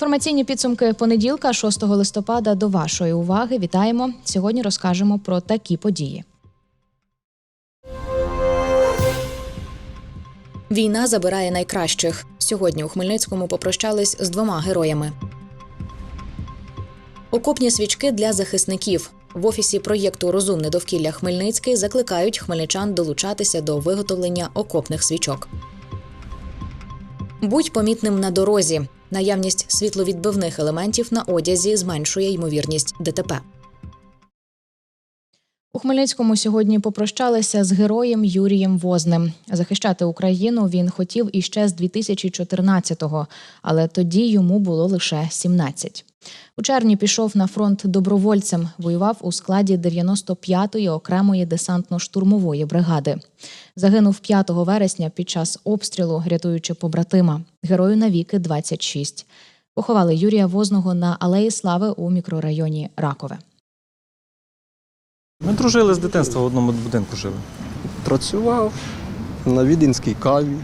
Інформаційні підсумки понеділка, 6 листопада, до вашої уваги. Вітаємо! Сьогодні розкажемо про такі події. Війна забирає найкращих. Сьогодні у Хмельницькому попрощались з двома героями. Окопні свічки для захисників. В офісі проєкту Розумне довкілля Хмельницький закликають хмельничан долучатися до виготовлення окопних свічок. Будь помітним на дорозі. Наявність світловідбивних елементів на одязі зменшує ймовірність ДТП. У Хмельницькому сьогодні попрощалися з героєм Юрієм Возним. Захищати Україну він хотів іще з 2014-го, але тоді йому було лише 17. У червні пішов на фронт добровольцем, воював у складі 95-ї окремої десантно-штурмової бригади. Загинув 5 вересня під час обстрілу, рятуючи побратима. Герою навіки 26. Поховали Юрія Возного на Алеї Слави у мікрорайоні Ракове. Ми дружили з дитинства в одному будинку жили. Працював на віденській каві,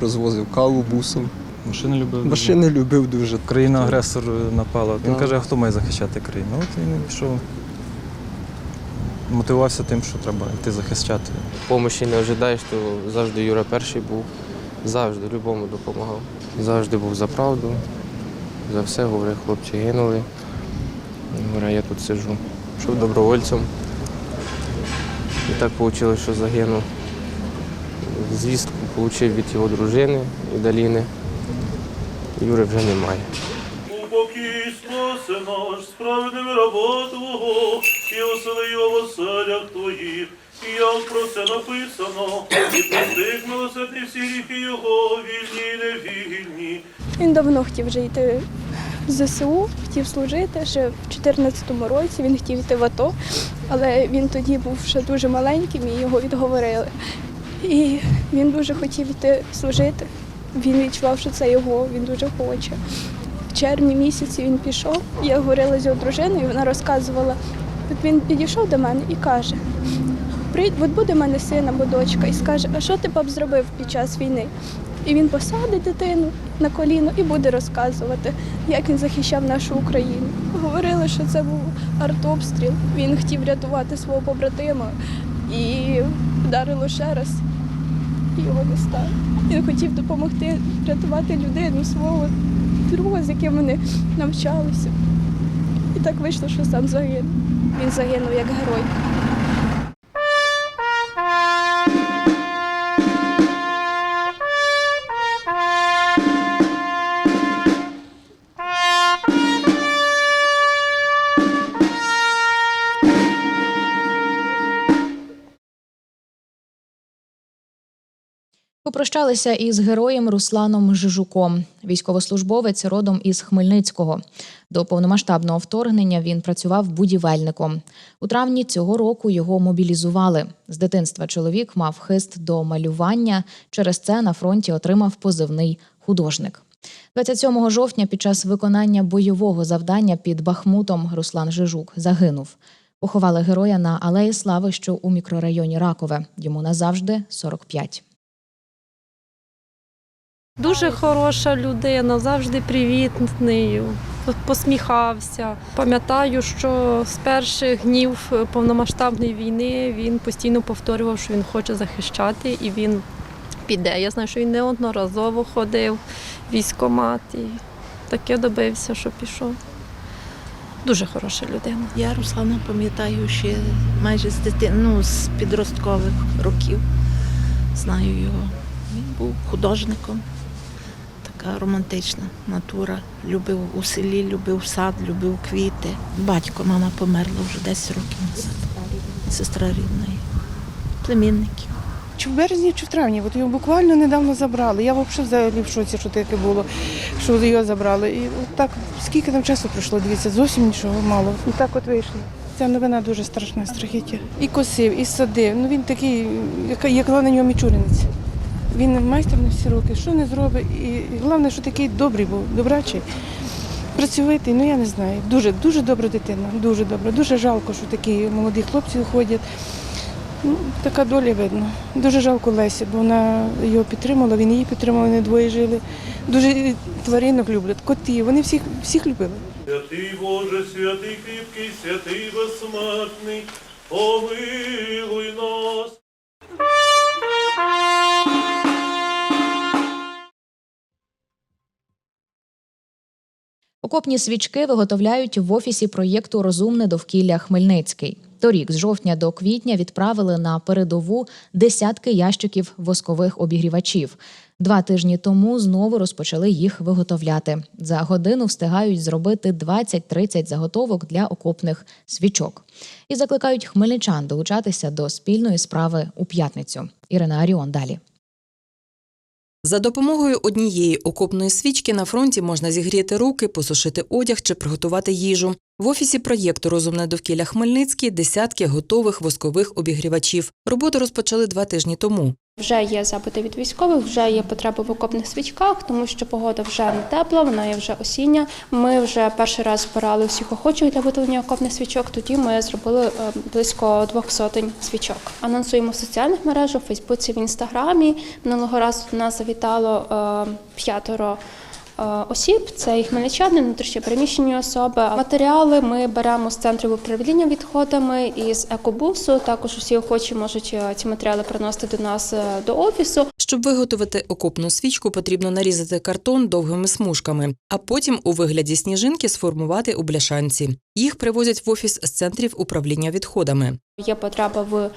розвозив каву бусом. Машини любив. Машини любив дуже. Країна-агресор напала. Він каже, а хто має захищати країну? От він пішов. Мотивувався тим, що треба йти захищати. Помощі не ожидаєш, то завжди Юра перший був. Завжди, любому допомагав. Завжди був за правду. За все говорив, хлопці гинули. Говорю, я тут сиджу. Пішов добровольцем. Так вийшло, що загинув. Звістку отримав від його дружини і Даліни. Юри вже немає. Упокій спаси наш, справедливий рабо Твого, і осели його оселях Твоїх, і як про це написано, і простих милосердний всі гріхи його, вільні і невільні. Він давно хотів вже йти в ЗСУ, хотів служити. Ще в 2014 році він хотів йти в АТО, але він тоді був ще дуже маленьким і його відговорили. І він дуже хотів йти служити. Він відчував, що це його, він дуже хоче. В червні місяці він пішов, я говорила з його дружиною, вона розказувала. От він підійшов до мене і каже: Прийдь, от буде в мене син або дочка, і скаже, а що ти пап зробив під час війни? І він посадить дитину на коліно і буде розказувати, як він захищав нашу Україну. Говорили, що це був артобстріл. Він хотів рятувати свого побратима і вдарило ще раз. І його не стало. Він хотів допомогти рятувати людину свого друга, з яким вони навчалися. І так вийшло, що сам загинув. Він загинув як герой. Попрощалися із героєм Русланом Жижуком. Військовослужбовець родом із Хмельницького. До повномасштабного вторгнення він працював будівельником. У травні цього року його мобілізували. З дитинства чоловік мав хист до малювання. Через це на фронті отримав позивний художник. 27 жовтня під час виконання бойового завдання під Бахмутом Руслан Жижук загинув. Поховали героя на Алеї Слави, що у мікрорайоні Ракове. Йому назавжди 45. Дуже хороша людина, завжди привітний, посміхався. Пам'ятаю, що з перших днів повномасштабної війни він постійно повторював, що він хоче захищати і він піде. Я знаю, що він неодноразово ходив в військкомат і таке добився, що пішов. Дуже хороша людина. Я Руслана пам'ятаю ще майже з дитин, ну, з підросткових років. Знаю його. Він був художником, така романтична натура. Любив у селі, любив сад, любив квіти. Батько, мама померла вже 10 років назад. Сестра рідної, племінників. Чи в березні, чи в травні. От його буквально недавно забрали. Я взагалі в шоці, що таке було, що його забрали. І от так, скільки там часу пройшло, дивіться, зовсім нічого мало. І так от вийшло. Ця новина дуже страшна, страхіття. І косив, і садив. Ну він такий, як, як на нього мічуринець. Він майстер на всі роки, що не зробить. І, головне, що такий добрий був, добрачий. Працьовитий, ну я не знаю. Дуже, дуже добра дитина, дуже добра. Дуже жалко, що такі молоді хлопці уходять. Ну, така доля видно. Дуже жалко Лесі, бо вона його підтримала, він її підтримав, вони двоє жили. Дуже тваринок люблять, котів, вони всіх, всіх любили. Святий Боже, святий кріпкий, святий безсмертний, помилуй нас. Окопні свічки виготовляють в офісі проєкту Розумне довкілля Хмельницький. Торік з жовтня до квітня відправили на передову десятки ящиків воскових обігрівачів. Два тижні тому знову розпочали їх виготовляти. За годину встигають зробити 20-30 заготовок для окопних свічок. І закликають хмельничан долучатися до спільної справи у п'ятницю. Ірина Аріон далі. За допомогою однієї окопної свічки на фронті можна зігріти руки, посушити одяг чи приготувати їжу. В офісі проєкту Розумне довкілля Хмельницький десятки готових воскових обігрівачів. Роботу розпочали два тижні тому. Вже є запити від військових, вже є потреба в окопних свічках, тому що погода вже не тепла, вона є вже осіння. Ми вже перший раз збирали всіх охочих для виготовлення окопних свічок. Тоді ми зробили е, близько двох сотень свічок. Анонсуємо в соціальних мережах, в Фейсбуці, в інстаграмі. Минулого разу до нас завітало е, п'ятеро. Е, Осіб це і хмельничани, внутрішньо переміщені особи. Матеріали ми беремо з центрів управління відходами і з екобусу. Також усі охочі можуть е, ці матеріали приносити до нас е, до офісу. Щоб виготовити окопну свічку, потрібно нарізати картон довгими смужками, а потім у вигляді сніжинки сформувати у бляшанці. Їх привозять в офіс з центрів управління відходами. Є потреба в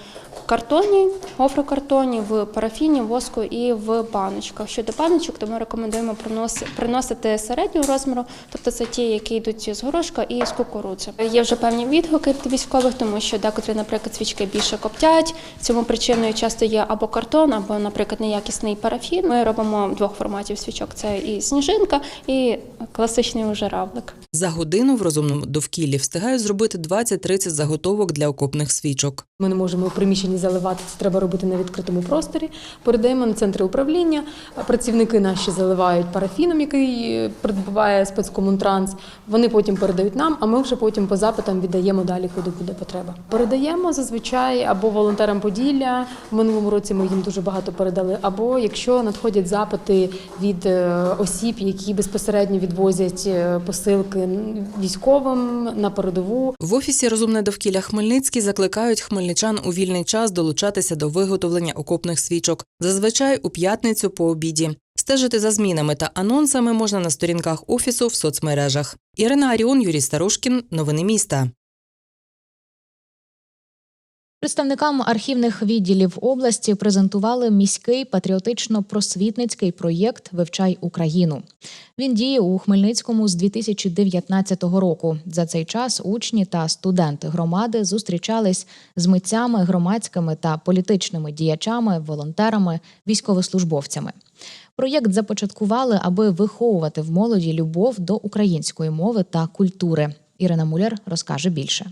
картоні, гофрокартоні, в парафіні, воску і в баночках. Щодо баночок, то ми рекомендуємо принос- приносити середнього розміру, тобто це ті, які йдуть з горошка і з кукурудзи. Є вже певні відгуки від військових, тому що декотрі, наприклад, свічки більше коптять. Цьому причиною часто є або картон, або, наприклад, неякісний парафін. Ми робимо двох форматів свічок: це і сніжинка, і класичний уже равлик. За годину в розумному довкіллі встигають зробити 20-30 заготовок для окопних свічок. Ми не можемо у приміщенні заливати, це треба робити на відкритому просторі. Передаємо на центри управління. Працівники наші заливають парафіном, який е, придбуває спецкомунтранс. Вони потім передають нам, а ми вже потім по запитам віддаємо далі, куди буде потреба. Передаємо зазвичай або волонтерам Поділля. В минулому році ми їм дуже багато передали. Або якщо надходять запити від е, осіб, які безпосередньо відвозять е, посилки військовим на передову, В офісі Розумне довкілля Хмельницький закликають хмельничан у вільний час долучатися до виготовлення окопних свічок, зазвичай у п'ятницю по обіді. Стежити за змінами та анонсами можна на сторінках офісу в соцмережах. Ірина Аріон, Юрій Старушкін. Новини міста. Представникам архівних відділів області презентували міський патріотично-просвітницький проєкт Вивчай Україну. Він діє у Хмельницькому з 2019 року. За цей час учні та студенти громади зустрічались з митцями, громадськими та політичними діячами, волонтерами, військовослужбовцями. Проєкт започаткували, аби виховувати в молоді любов до української мови та культури. Ірина Муляр розкаже більше.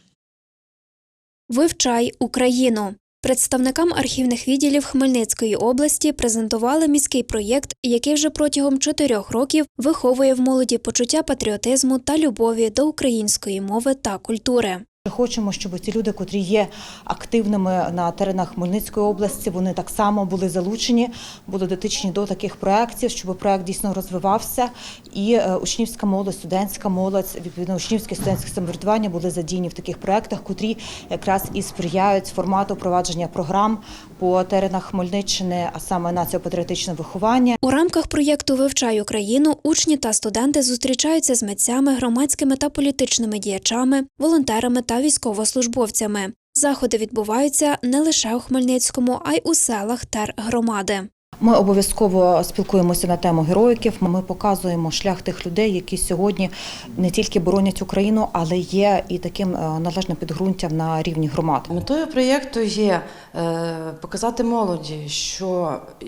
Вивчай Україну. Представникам архівних відділів Хмельницької області презентували міський проєкт, який вже протягом чотирьох років виховує в молоді почуття патріотизму та любові до української мови та культури. Хочемо, щоб ці люди, котрі є активними на теренах Хмельницької області, вони так само були залучені, були дотичні до таких проєктів, щоб проєкт дійсно розвивався. І е, учнівська молодь, студентська молодь, відповідно, учнівське студентське самоврядування були задіяні в таких проєктах, котрі якраз і сприяють формату провадження програм по теренах Хмельниччини, а саме націопатріотичне виховання. У рамках проєкту Вивчай Україну учні та студенти зустрічаються з митцями, громадськими та політичними діячами, волонтерами та військовослужбовцями. Заходи відбуваються не лише у Хмельницькому, а й у селах тергромади. Ми обов'язково спілкуємося на тему героїків. Ми показуємо шлях тих людей, які сьогодні не тільки боронять Україну, але є і таким е, належним підґрунтям на рівні громад. Метою проєкту є е, показати молоді, що е,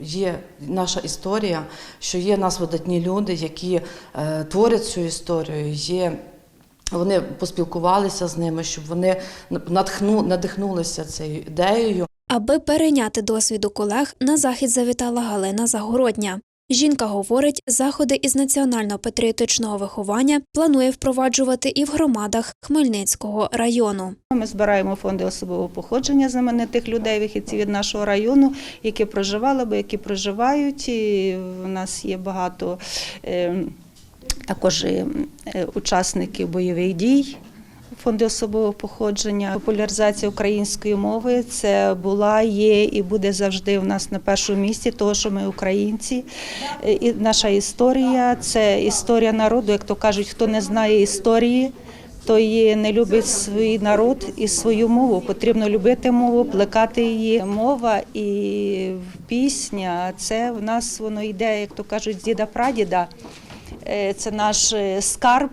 є наша історія, що є нас видатні люди, які творять цю історію. Є вони поспілкувалися з ними, щоб вони натхну, надихнулися цією ідеєю. Аби перейняти досвід у колег, на захід завітала Галина Загородня. Жінка говорить, заходи із національно-патріотичного виховання планує впроваджувати і в громадах Хмельницького району. Ми збираємо фонди особового походження знаменитих людей, вихідців від нашого району, які проживали або які проживають. І в нас є багато е, також е, учасників бойових дій. Фонди особового походження, популяризація української мови це була, є і буде завжди в нас на першому місці, того що ми українці. Е, І наша історія це історія народу. Як то кажуть, хто не знає історії, той не любить свій народ і свою мову. Потрібно любити мову, плекати її. Мова і пісня це в нас воно йде, як то кажуть, з діда прадіда. Е, Це наш е, скарб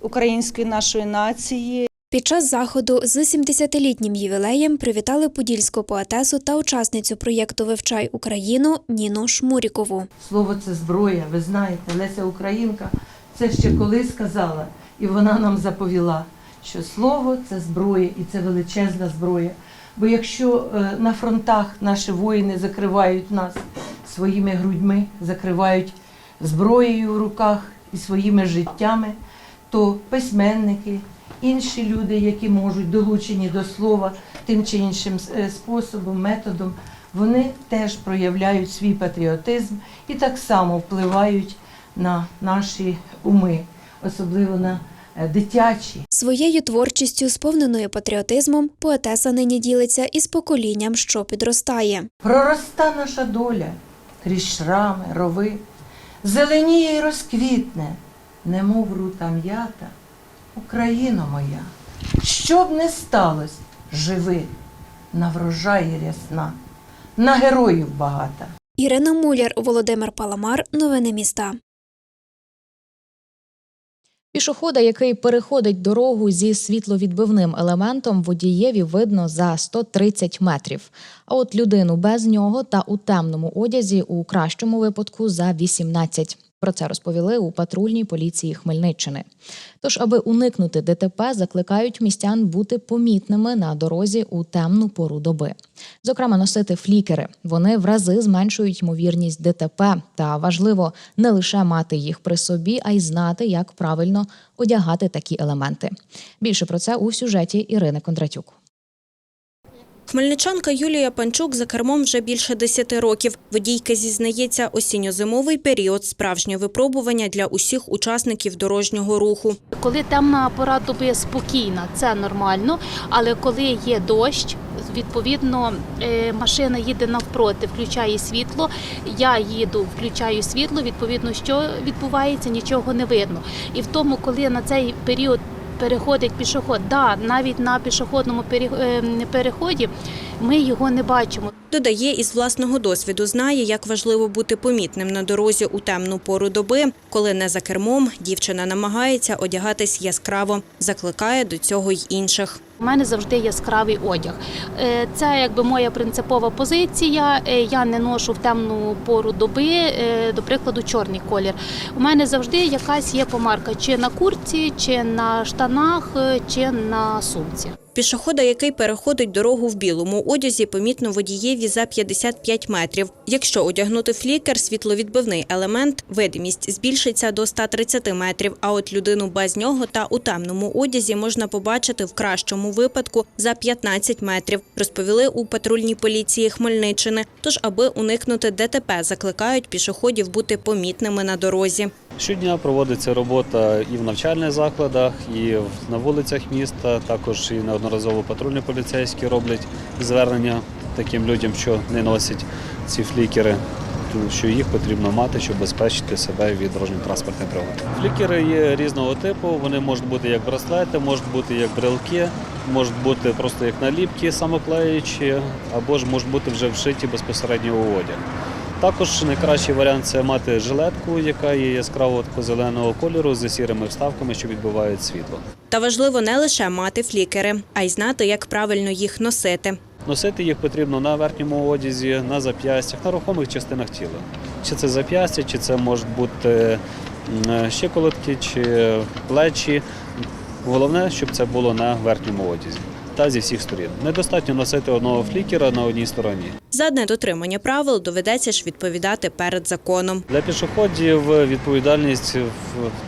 української нашої нації. Під час заходу з 70-літнім ювілеєм привітали подільську поетесу та учасницю проєкту Вивчай Україну Ніну Шмурікову. Слово це зброя. Ви знаєте, Леся Українка це ще колись сказала, і вона нам заповіла, що слово це зброя, і це величезна зброя. Бо якщо е, на фронтах наші воїни закривають нас своїми грудьми, закривають зброєю в руках і своїми життями, то письменники, інші люди, які можуть долучені до слова тим чи іншим е, способом, методом, вони теж проявляють свій патріотизм і так само впливають на наші уми, особливо на е, дитячі. Своєю творчістю, сповненою патріотизмом, поетеса нині ділиться із поколінням, що підростає. Пророста наша доля крізь шрами, рови, зеленіє й розквітне, немов рута м'ята, Україно моя. Що б не сталося, живи, на врожаї рясна, на героїв багата. Ірина Муляр, Володимир Паламар. Новини міста. Пішохода, який переходить дорогу зі світловідбивним елементом, водієві видно за 130 метрів. А от людину без нього та у темному одязі у кращому випадку за 18. Про це розповіли у патрульній поліції Хмельниччини. Тож, аби уникнути ДТП, закликають містян бути помітними на дорозі у темну пору доби. Зокрема, носити флікери. Вони в рази зменшують ймовірність ДТП. Та важливо не лише мати їх при собі, а й знати, як правильно одягати такі елементи. Більше про це у сюжеті Ірини Кондратюк. Хмельничанка Юлія Панчук за кермом вже більше 10 років. Водійка зізнається, осінньо-зимовий період справжнє випробування для усіх учасників дорожнього руху. Коли темна пора доби спокійна, це нормально. Але коли є дощ, відповідно е, машина їде навпроти, включає світло. Я їду, включаю світло. Відповідно, що відбувається, нічого не видно. І в тому, коли на цей період переходить пішоход, да, навіть на пішохідному е, переході ми його не бачимо. Додає, із власного досвіду знає, як важливо бути помітним на дорозі у темну пору доби. Коли не за кермом, дівчина намагається одягатись яскраво, закликає до цього й інших. У мене завжди яскравий одяг. Е, Це якби моя принципова позиція. Е, Я не ношу в темну пору доби, е, до прикладу, чорний колір. У мене завжди якась є помарка, чи на куртці, чи на штанах, чи на сумці. Пішохода, який переходить дорогу в білому одязі, помітно водієві за 55 метрів. Якщо одягнути флікер, світловідбивний елемент, видимість збільшиться до 130 метрів. А от людину без нього та у темному одязі можна побачити в кращому випадку за 15 метрів, розповіли у патрульній поліції Хмельниччини. Тож, аби уникнути ДТП, закликають пішоходів бути помітними на дорозі. Щодня проводиться робота і в навчальних закладах, і на вулицях міста. Також і неодноразово патрульні поліцейські роблять звернення таким людям, що не носять ці флікери. Тому Що їх потрібно мати, щоб безпечити себе від дорожньо-транспортних пригод. Флікери є різного типу. Вони можуть бути як браслети, можуть бути як брелки, можуть бути просто як наліпки самоклеючі, або ж можуть бути вже вшиті безпосередньо у одяг. Також найкращий варіант це мати жилетку, яка є яскраво зеленого кольору з сірими вставками, що відбивають світло. Та важливо не лише мати флікери, а й знати, як правильно їх носити. Носити їх потрібно на верхньому одязі, на зап'ястях, на рухомих частинах тіла. Чи це зап'ястя, чи це можуть бути м, щиколотки, чи плечі. Головне, щоб це було на верхньому одязі. та зі всіх сторін. Недостатньо носити одного флікера на одній стороні. За недотримання правил доведеться ж відповідати перед законом. Для пішоходів відповідальність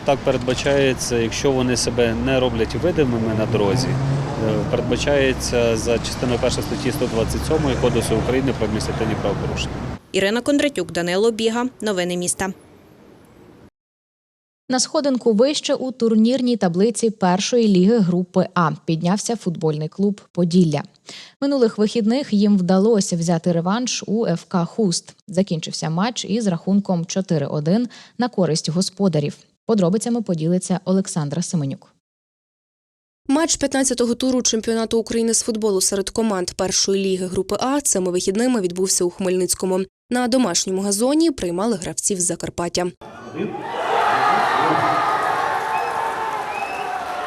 так передбачається, якщо вони себе не роблять видимими на дорозі. Е, Передбачається за частиною 1 статті 127 Кодексу України про адміністративні правопорушення. Ірина Кондратюк, Данило Біга. Новини міста. На сходинку вище у турнірній таблиці першої ліги групи А піднявся футбольний клуб Поділля. Минулих вихідних їм вдалося взяти реванш у ФК Хуст. Закінчився матч із рахунком 4-1 на користь господарів. Подробицями поділиться Олександра Семенюк. Матч 15-го туру чемпіонату України з футболу серед команд першої ліги групи А цими вихідними відбувся у Хмельницькому. На домашньому газоні приймали гравців з Закарпаття.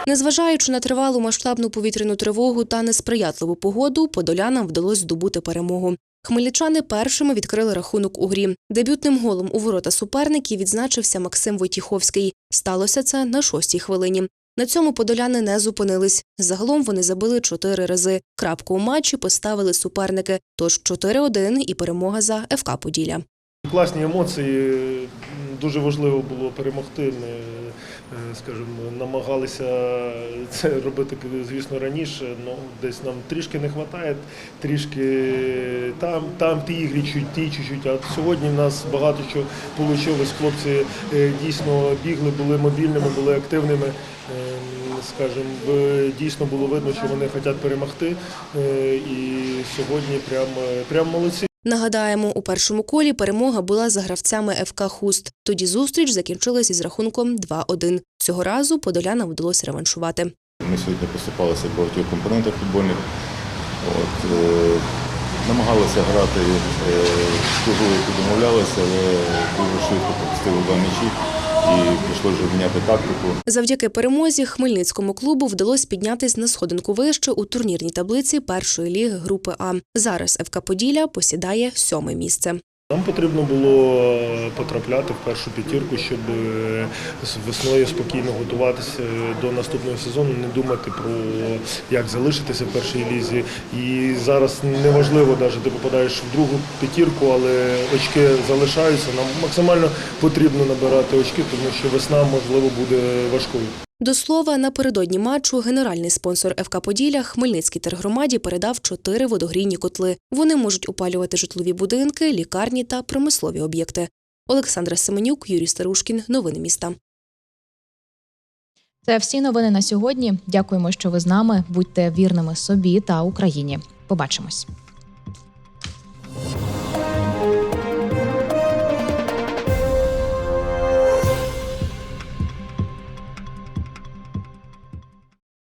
Незважаючи на тривалу масштабну повітряну тривогу та несприятливу погоду, подолянам вдалося здобути перемогу. Хмельничани першими відкрили рахунок у грі. Дебютним голом у ворота суперників відзначився Максим Войтіховський. Сталося це на шостій хвилині. На цьому подоляни не зупинились. Загалом вони забили чотири рази. Крапку у матчі поставили суперники. Тож 4-1 і перемога за ФК Поділля. Класні емоції. Дуже важливо було перемогти. Скажімо, намагалися це робити, звісно, раніше. Ну, десь нам трішки не вистачає, трішки там, там ті ігри чуть ті чуть-чуть. А сьогодні в нас багато що вийшло. Хлопці е, дійсно бігли, були мобільними, були активними. Е, Скажімо, дійсно було видно, що вони хочуть перемогти. Е, І сьогодні прям, прям молодці. Нагадаємо, у першому колі перемога була за гравцями ФК Хуст. Тоді зустріч закінчилась із рахунком 2-1. Цього разу подолянам вдалося реваншувати. Ми сьогодні поступалися в багатьох компонентах футбольних. От, е, намагалися грати е, яку домовлялися, але дуже швидко пропустили два м'ячі і пішло вже міняти тактику. Завдяки перемозі Хмельницькому клубу вдалося піднятись на сходинку вище у турнірній таблиці першої ліги групи А. Зараз ФК Поділля посідає сьоме місце. Нам потрібно було потрапляти в першу п'ятірку, щоб е, весною спокійно готуватися до наступного сезону, не думати про як залишитися в першій лізі. І зараз неважливо, навіть ти попадаєш в другу п'ятірку, але очки залишаються. Нам максимально потрібно набирати очки, тому що весна можливо буде важкою. До слова, напередодні матчу генеральний спонсор ФК Поділля Хмельницькій тергромаді передав чотири водогрійні котли. Вони можуть опалювати житлові будинки, лікарні та промислові об'єкти. Олександра Семенюк, Юрій Старушкін. Новини міста. Це всі новини на сьогодні. Дякуємо, що ви з нами. Будьте вірними собі та Україні. Побачимось.